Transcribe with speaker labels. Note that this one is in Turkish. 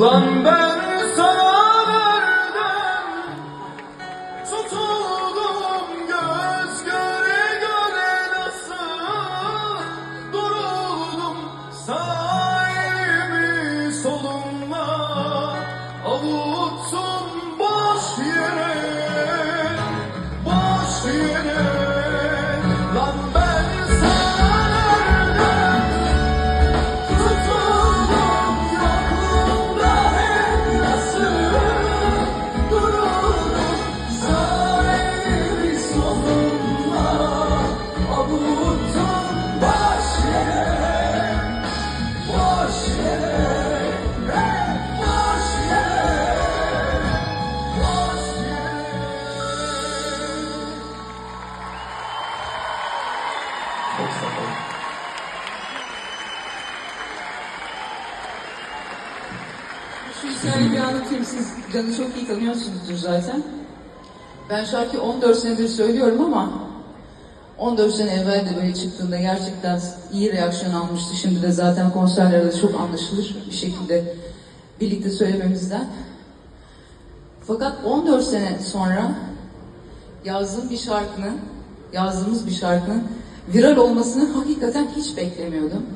Speaker 1: Lan ben sana nereden tutuldum göz göre göre nasıl duruldum sahibi solumla avuttum
Speaker 2: Şu hikayeyi bir anlatayım. Siz Can'ı çok iyi tanıyorsunuzdur zaten. Ben şarkıyı 14 senedir söylüyorum ama 14 sene evvel de böyle çıktığında gerçekten iyi reaksiyon almıştı. Şimdi de zaten konserlerde çok anlaşılır bir şekilde birlikte söylememizden. Fakat 14 sene sonra yazdığım bir şarkının, yazdığımız bir şarkının viral olmasını hakikaten hiç beklemiyordum.